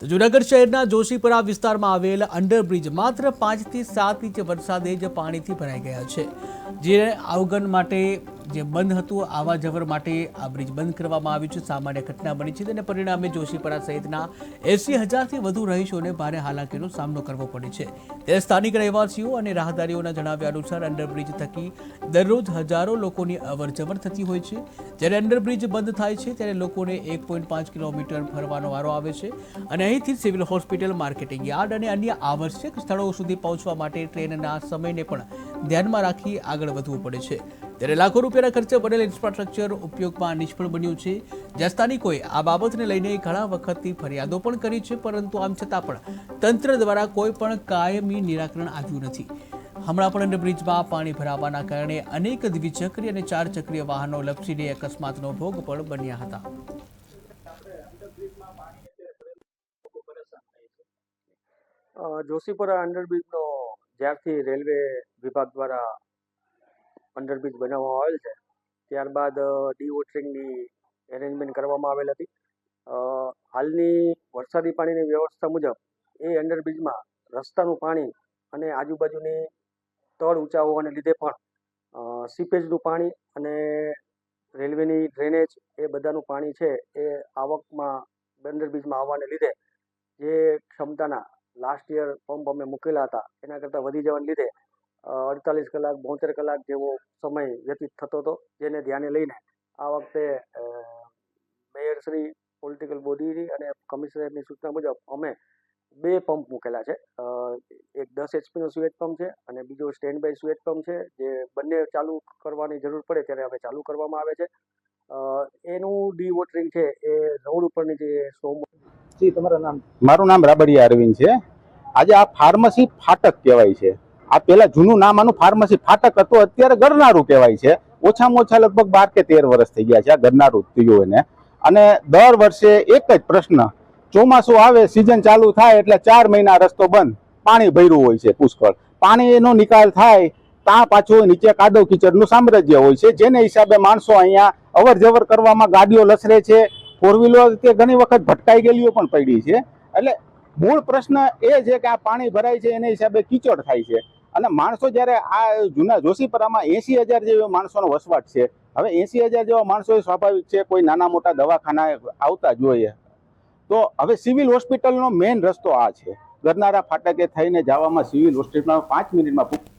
તો જૂનાગઢ શહેરના જોશીપુરા વિસ્તારમાં આવેલ અંડરબ્રિજ માત્ર પાંચથી સાત ઇંચ વરસાદે જ પાણીથી ભરાઈ ગયા છે. જે આવગન માટે જે બંધ હતું, આવા જવર માટે આ બ્રિજ બંધ કરવામાં આવ્યું છે. સામાન્ય ઘટના બની છે તેને પરિણામે જોશીપરા સહિતના એસી હજારથી વધુ રહીશોને ભારે હાલાકીનો સામનો કરવો પડે છે. ત્યારે સ્થાનિક રહેવાસીઓ અને રાહદારીઓના જણાવ્યા અનુસાર અંડરબ્રિજ થકી દરરોજ હજારો લોકોની અવરજવર થતી હોય છે. જ્યારે અંડરબ્રિજ બંધ થાય છે, ત્યારે લોકોને એક પોઈન્ટ પાંચ કિલોમીટર ફરવાનો વારો આવે છે અને અહીંથી સિવિલ હોસ્પિટલ, માર્કેટિંગ યાર્ડ અને અન્ય આવશ્યક સ્થળો સુધી પહોંચવા માટે ટ્રેનના સમયને પણ ધ્યાનમાં રાખી આગળ વધવું પડે છે. ત્યારે લાખો રૂપિયાના ખર્ચે બનેલ ઇન્ફ્રાસ્ટ્રક્ચર ઉપયોગમાં નિષ્ફળ બન્યું છે. જ્યાં આ બાબતને લઈને ઘણા વખતથી ફરિયાદો પણ કરી છે, પરંતુ આમ છતાં પણ તંત્ર દ્વારા કોઈ પણ કાયમી નિરાકરણ આવ્યું નથી. હમણાં પણ અંડરબ્રિજમાં પાણી ભરાવાના કારણે અનેક દ્વિચક્રી અને ચાર ચક્રીય વાહનો લપસીને અકસ્માતનો ભોગ પણ બન્યા હતા. જોશીપુરા અંડરબ્રિજનો જ્યારથી રેલવે વિભાગ દ્વારા અંડરબ્રિજ બનાવવામાં આવેલ છે. ત્યારબાદ ડી વોટરિંગની એરેન્જમેન્ટ કરવામાં આવેલ હતી. હાલની વરસાદી પાણીની વ્યવસ્થા મુજબ એ અંડરબ્રિજમાં રસ્તાનું પાણી અને આજુબાજુની તળ ઊંચા હોવાને લીધે પણ સીપેજનું પાણી અને રેલવેની ડ્રેનેજ એ બધાનું પાણી છે એ આવકમાં અંડરબ્રિજમાં આવવાને લીધે જે ક્ષમતાના લાસ્ટ યર પંપ અમે મૂકેલા હતા, એના કરતાં વધી જવાને લીધે અડતાલીસ કલાક બોતેર કલાક જેવો સમય વ્યતીત થતો હતો જેને ધ્યાને લઈને આ વખતે મેયરશ્રી પોલિટિકલ બોડીની અને કમિશનરની સૂચના મુજબ અમે બે પંપ મૂકેલા છે. એક દસ એચપીનો સુએજ પંપ છે અને બીજો સ્ટેન્ડ બાય સુએજ પંપ છે જે બંને ચાલુ કરવાની જરૂર પડે ત્યારે હવે ચાલુ કરવામાં આવે છે. એનું ડી વોટરિંગ છે એ રોડ ઉપરની જે સોમ જી તમારું નામ? મારું નામ રાબડિયા અરવિંદ છે. આજે આ ફાર્મસી ફાટક કહેવાય છે. આ પેલા જૂનું નામ આનું ફાર્મસી ફાટક હતું, અત્યારે ગરનારું કહેવાય છે. ઓછામાં ઓછા લગભગ બાર કે તેર વર્ષ થઈ ગયા છે આ ગરનારું થયું એને. અને દર વર્ષે એક જ પ્રશ્ન, ચોમાસું આવે સિઝન ચાલુ થાય એટલે ચાર મહિના રસ્તો બંધ, પાણી ભર્યું હોય છે પુષ્કળ. પાણીનો નિકાલ થાય ત્યાં પાછું નીચે કાદવ કીચડનું સામ્રાજ્ય હોય છે. જેને હિસાબે માણસો અહીંયા અવર જવર કરવામાં ગાડીઓ લસરે છે. ફોર વ્હીલર તે ઘણી વખત ભટકાઈ ગયેલીઓ પણ પડી છે. એટલે મૂળ પ્રશ્ન એ છે કે આ પાણી ભરાય છે, એને હિસાબે કીચડ થાય છે. અને માણસો જ્યારે આ જૂના જોશીપરામાં એસી હજાર જેવા માણસોનો વસવાટ છે. હવે એસી હજાર જેવા માણસો સ્વાભાવિક છે કોઈ નાના મોટા દવાખાના આવતા જોઈએ. તો હવે સિવિલ હોસ્પિટલનો મેઇન રસ્તો આ છે. ગરનારા ફાટકે થઈને જવામાં સિવિલ હોસ્પિટલમાં પાંચ મિનિટમાં